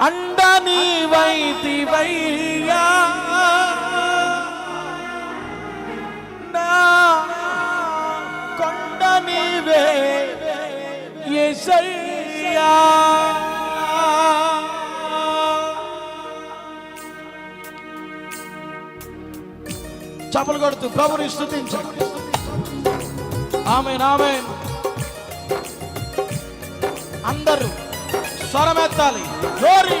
అండ నీవైతివయ్యా నా కొండ నీవే యేసయ్యా చపలు కొడుతూ ప్రభుని స్థుతించండి ఆమె ఆమె అందరూ స్వరమెత్తాలి. గోరి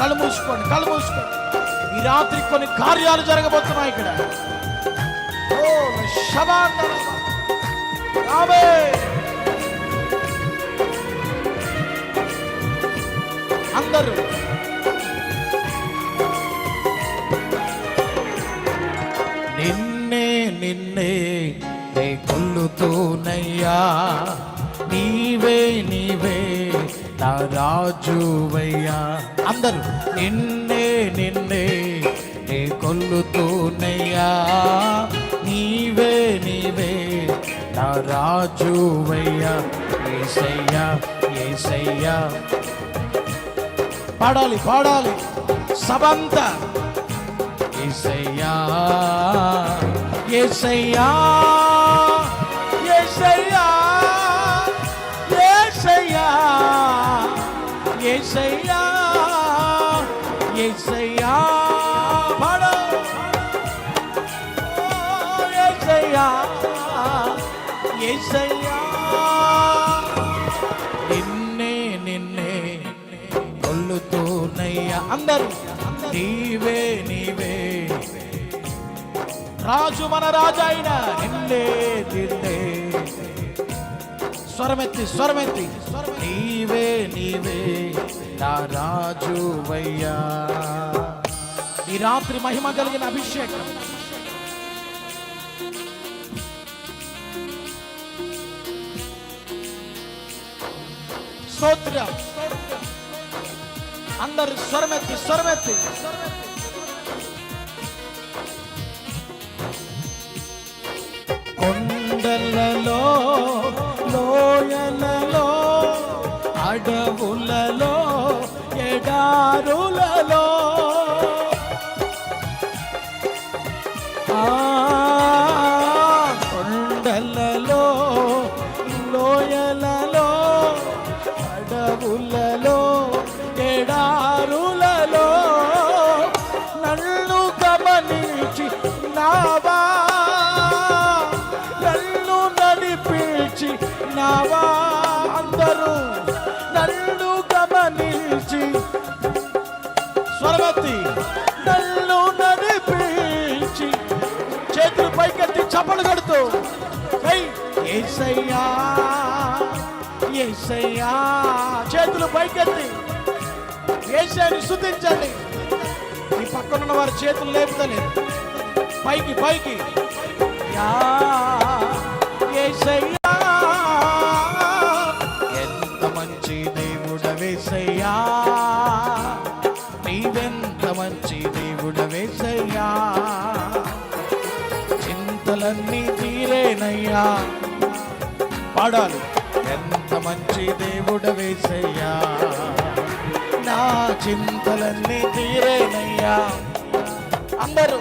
కళ్ళు మూసుకోండి కళ్ళు మూసుకోండి. ఈ రాత్రి కొన్ని కార్యాలు జరగబోతున్నాయి ఇక్కడ. ఓ శవాంతరం. ఆమె అందరూ. నిన్నే నిన్నే కొల్లుతూనయ్యా. నీవే నీవే నా రాజువయ్యా. అందరూ నిన్నే నిన్నే నే కొల్లుతూనయ్యా. నీవే నీవే నా రాజువయ్యా. ఏసయ్యా ఏసయ్యా. పాడాలి పాడాలి. సబంత ఏసయ్యా ఏసయ్యా. ఏసయ్యా ఏసయ్యా పాడు. ఏసయ్యా ఏసయ్యా. నిన్నే నిన్నే కొల్లుతూనయ్యా. అందరూ నీవే నీవే. రాజు మన రాజు అయిన నిన్నే నిన్నే స్వరమెత్తి స్వరమెత్తి. నీవే నీవే నా రాజువయ్యా ఈ రాత్రి మహిమ కలిగిన అభిషేకం. స్తోత్ర. అందరు స్వరమెత్తి స్వరమెత్తి. కొండలలో ఎడారులలో ఆ కొండలలో లోయలలో అడవులలో ఎడారులలో నన్ను గమనించి నావా నన్ను నడిపించి నావా. ఏసయ్యా ఏసయ్యా. చేతులు పైకెత్తి ఏసయ్యని శుద్ధించండి ఈ పక్కనున్న వారి చేతులు లేపుతలేదు పైకి పైకి. యా ఏసయ్యా. ఎంత మంచి దేవుడవేసయ్యా నీవెంత మంచి దేవుడవేసయ్యా చింతలన్నీ తీరేనయ్యా. పాడాలి. ఎంత మంచి దేవుడవేసయ్యా నా చింతలన్నీ తీరేనయ్యా. అందరూ.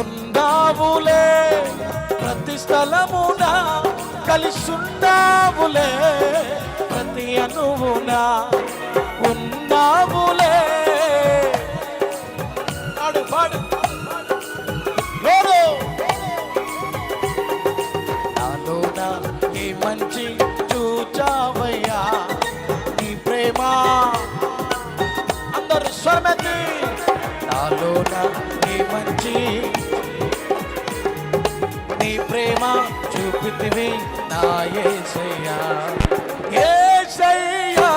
ఉందావులే ప్రతి స్థలమున కలిసుందావులే ప్రతి అనువునా. నుంచి నీ ప్రేమ చూపితివి నా యేసయ్యా యేసయ్యా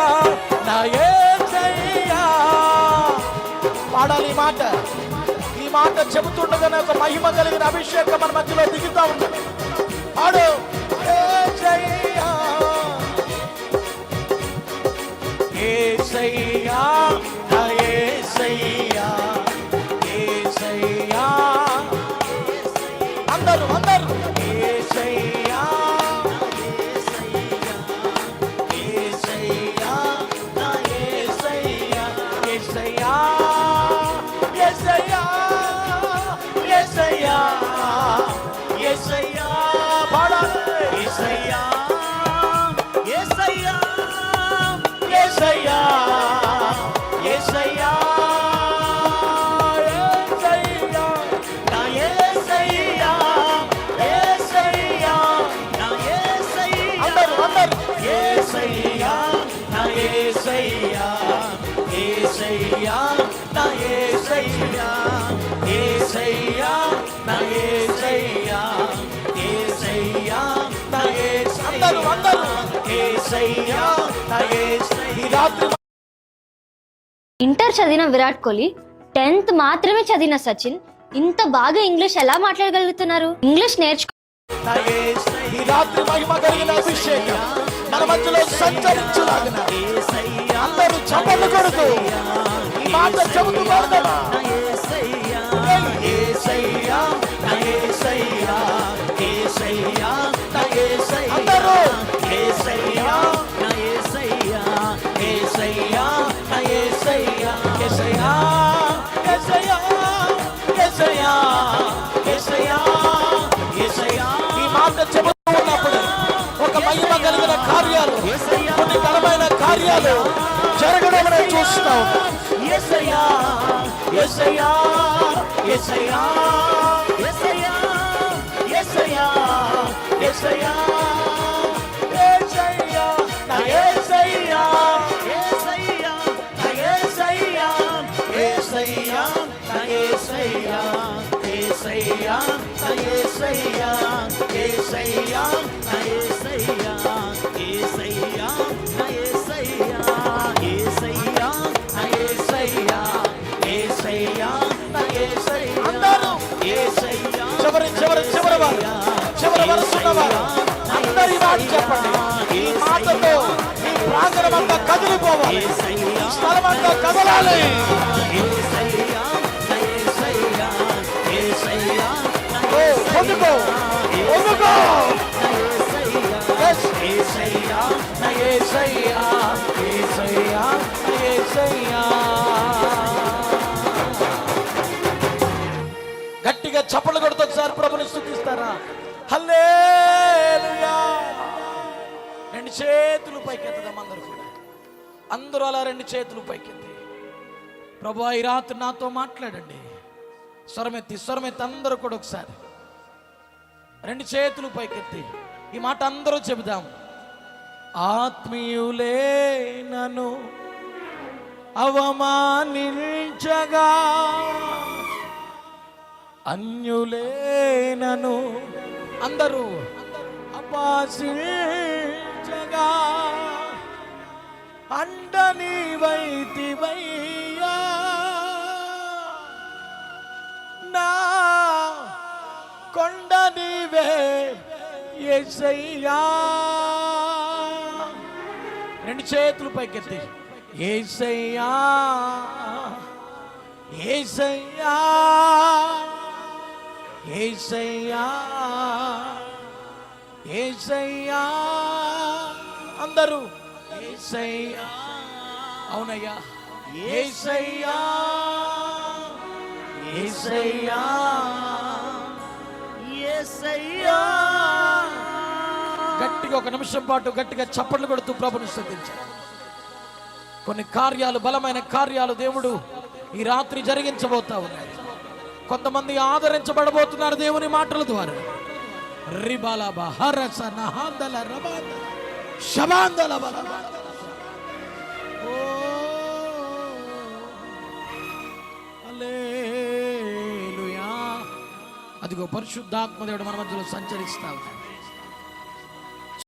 నా యేసయ్యా పాడాలి ఈ మాట. ఈ మాట చెబుతుండగానే ఒక మహిమ కలిగిన అభిషేకం మన మధ్యలో దిగుతా ఉంది. పాడు. యేసయ్యా యేసయ్యా యేసయ్యా నా యేసయ్యా యేసయ్యా నా యేసయ్యా అందరూ, అందరూ. యేసయ్యా నా ఈ యేసయ్యా రాత్రి ఇంటర్ చదివిన విరాట్ కోహ్లీ టెన్త్ మాత్రమే చదివిన సచిన్ ఇంత బాగా ఇంగ్లీష్ ఎలా మాట్లాడగలుగుతున్నారు? ఇంగ్లీష్ నేర్చుకో నా యేసయ్యా ఈ రాత్రి మహిమ కలిగిన అభిషేకం. మన మధ్యలో సంచరించులాగిన. యేసయ్యా అందరూ చప్పట్లు కొడుతూ. ఈ మాట చెబుతూ చెబుతూ ఉన్నప్పుడు ఒక మహిమ కలిగిన కార్యాలు కొన్ని బలమైన కార్యాలు జరగడం మనం చూస్తాం యేసయ్యా ఏసయ్యా నా ఏసయ్యా ఏసయ్యా నా ఏసయ్యా ఏసయ్యా నా ఏసయ్యా ఏసయ్యా నా కదిలిపోవాలి స్థలం కదలాలి పొందుకో పొందుకో Yes. యేసయ్యా గట్టిగా చప్పలు కొడుతూ ఒకసారి ప్రభుని స్థుతిస్తారా? హల్లేలూయా! రెండు చేతులు పైకెత్తదాం అందరూ కూడా. అందరూ అలా రెండు చేతులు పైకెత్తి ప్రభు ఈ రాత్రి నాతో మాట్లాడండి. స్వరమెత్తి స్వరమెత్తి అందరూ కూడా ఒకసారి. రెండు చేతులు పైకెత్తి. ఈ మాట అందరూ చెబుదాం. ఆత్మీయులే నన్ను అవమానించగా అన్యులే నన్ను అందరూ అపాసించగా అండని వైతివయ్యా నీవే రెండు చేతులు పైకెత్తి. ఏసయ్యా. ఏసయ్యా. ఏసయ్యా. ఏసయ్యా. అందరూ. ఏసయ్యా. అవునయ్యా. ఏసయ్యా. ఏసయ్యా. గట్టిగా ఒక నిమిషం పాటు గట్టిగా చప్పట్లు కొడుతూ ప్రభుని స్థుతించారు కొన్ని కార్యాలు బలమైన కార్యాలు దేవుడు ఈ రాత్రి జరిగించబోతా ఉన్నాడు కొంతమంది ఆదరించబడబోతున్నారు దేవుని మాటల ద్వారా. రిబాలబ బహరస నహాందల రబాద శబాందల బలబ. ఓ అదిగో పరిశుద్ధాత్మ దేవుడు మన మధ్యలో సంచరిస్తా ఉన్నాడు